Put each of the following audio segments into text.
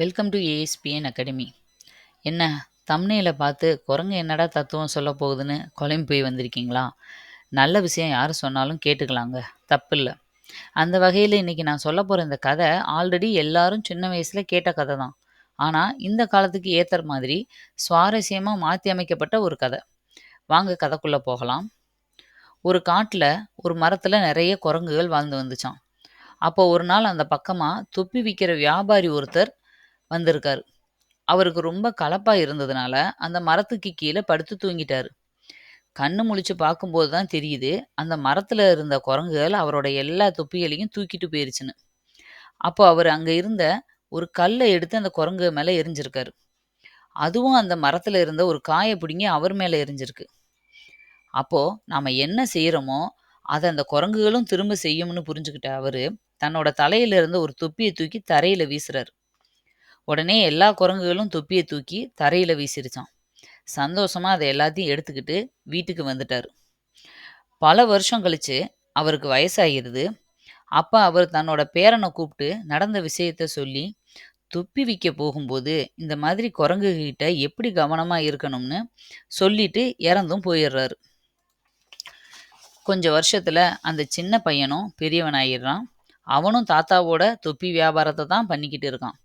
Welcome to ASPN academy என்ன தம்னையில் பார்த்து குரங்கு என்னடா தத்துவம் சொல்ல போகுதுன்னு குழம்பி போய் வந்திருக்கீங்களா? நல்ல விஷயம் யார் சொன்னாலும் கேட்டுக்கலாங்க. தப்பில்லை. அந்த வகையில் இன்றைக்கி நான் சொல்ல போகிற இந்த கதை ஆல்ரெடி எல்லாரும் சின்ன வயசில் கேட்ட கதை தான். ஆனால் இந்த காலத்துக்கு ஏற்ற மாதிரி சுவாரஸ்யமாக மாற்றி அமைக்கப்பட்ட ஒரு கதை. வாங்க கதைக்குள்ளே போகலாம். ஒரு காட்டில் ஒரு மரத்தில் நிறைய குரங்குகள் வாழ்ந்து வந்துச்சான் அப்போ ஒரு நாள் அந்த பக்கமாக துப்பி விற்கிற வியாபாரி ஒருத்தர் வந்திருக்காரு. அவருக்கு ரொம்ப கலப்பா இருந்ததுனால அந்த மரத்துக்கு கீழே படுத்து தூங்கிட்டாரு. கண்ணு முழிச்சு பார்க்கும்போது தான் தெரியுது அந்த மரத்துல இருந்த குரங்குகள் அவரோட எல்லா தொப்பிகளையும் தூக்கிட்டு போயிருச்சுன்னு. அப்போ அவர் அங்க இருந்த ஒரு கல்லை எடுத்து அந்த குரங்கு மேல எரிஞ்சிருக்காரு. அதுவும் அந்த மரத்துல இருந்த ஒரு காயை பிடுங்கி அவர் மேல எரிஞ்சிருக்கு. அப்போ நாம என்ன செய்யறோமோ அதை அந்த குரங்குகளும் திரும்ப செய்யும்னு புரிஞ்சுக்கிட்ட அவரு தன்னோட தலையில இருந்த ஒரு தொப்பியை தூக்கி தரையில வீசுறாரு. உடனே எல்லா குரங்குகளும் தொப்பியை தூக்கி தரையில் வீசிருச்சான் சந்தோஷமாக அதை எல்லாத்தையும் எடுத்துக்கிட்டு வீட்டுக்கு வந்துட்டார். பல வருஷம் கழித்து அவருக்கு வயசாகிருது அப்போ அவர் தன்னோட பேரனை கூப்பிட்டு நடந்த விஷயத்த சொல்லி துப்பி விற்க போகும்போது இந்த மாதிரி குரங்குகிட்ட எப்படி கவனமாக இருக்கணும்னு சொல்லிட்டு இறந்தும் போயிடுறாரு. கொஞ்சம் வருஷத்தில் அந்த சின்ன பையனும் பெரியவனாயிடுறான். அவனும் தாத்தாவோட தொப்பி வியாபாரத்தை தான் பண்ணிக்கிட்டு இருக்கான்.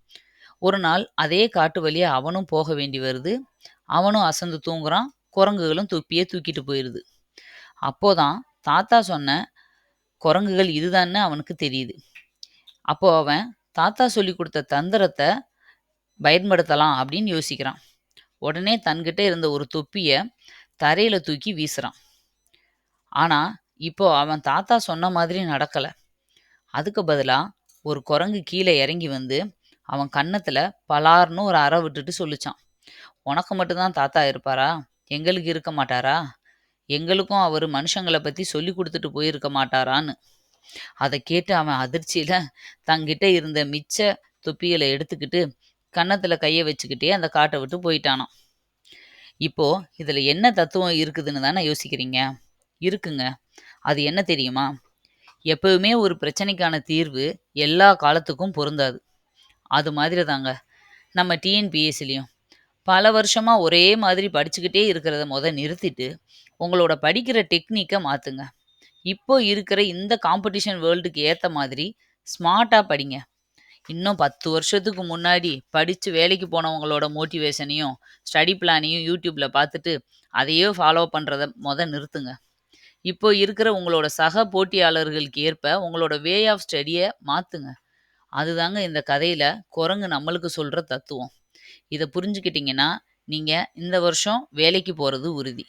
ஒரு நாள் அதே காட்டு வழியாக அவனும் போக வேண்டி வருது. அவனும் அசந்து தூங்குறான். குரங்குகளும் துப்பியே தூக்கிட்டு போயிடுது அப்போதான் தாத்தா சொன்ன குரங்குகள் இதுதான்னு அவனுக்கு தெரியுது. அப்போ அவன் தாத்தா சொல்லி கொடுத்த தந்திரத்தை பயன்படுத்தலாம் அப்படின்னு யோசிக்கிறான். உடனே தன்கிட்ட இருந்த ஒரு தொப்பியை தரையில் தூக்கி வீசுகிறான் ஆனால் இப்போ அவன் தாத்தா சொன்ன மாதிரி நடக்கலை. அதுக்கு பதிலாக ஒரு குரங்கு கீழே இறங்கி வந்து அவன் கன்னத்தில் பலார்னு ஒரு அறை விட்டுட்டு சொல்லிச்சான். உனக்கு மட்டும்தான் தாத்தா இருப்பாரா? எங்களுக்கு இருக்க மாட்டாரா? எங்களுக்கும் அவர் மனுஷங்களை பற்றி சொல்லி கொடுத்துட்டு போயிருக்க மாட்டாரான்னு. அதை கேட்டு அவன் அதிர்ச்சியில் தங்கிட்ட இருந்த மிச்ச தொப்பிகளை எடுத்துக்கிட்டு கன்னத்தில் கையை வச்சுக்கிட்டே அந்த காட்டை விட்டு போயிட்டானான் இப்போ இதில் என்ன தத்துவம் இருக்குதுன்னு தானே யோசிக்கிறீங்க? இருக்குங்க. அது என்ன தெரியுமா? எப்பவுமே ஒரு பிரச்சனைக்கான தீர்வு எல்லா காலத்துக்கும் பொருந்தாது. அது மாதிரி தாங்க நம்ம டிஎன்பிஎஸ்சிலையும் பல வருஷமாக ஒரே மாதிரி படிச்சுக்கிட்டே இருக்கிறத முத நிறுத்திட்டு உங்களோட படிக்கிற டெக்னிக்கை மாற்றுங்க இப்போ இருக்கிற இந்த காம்படிஷன் வேர்ல்டுக்கு ஏற்ற மாதிரி ஸ்மார்ட்டாக படிங்க. இன்னும் பத்து வருஷத்துக்கு முன்னாடி படித்து வேலைக்கு போனவங்களோட மோட்டிவேஷனையும் ஸ்டடி பிளானையும் யூடியூப்பில் பார்த்துட்டு அதையே ஃபாலோ பண்ணுறத மொதல் நிறுத்துங்க. இப்போ இருக்கிற உங்களோட சக போட்டியாளர்களுக்கு ஏற்ப உங்களோட வே ஆஃப் ஸ்டடியை மாற்றுங்க அதுதாங்க இந்த கதையில் குரங்கு நம்மளுக்கு சொல்கிற தத்துவம். இதை புரிஞ்சுக்கிட்டிங்கன்னா நீங்கள் இந்த வருஷம் வேலைக்கு போகிறது உறுதி.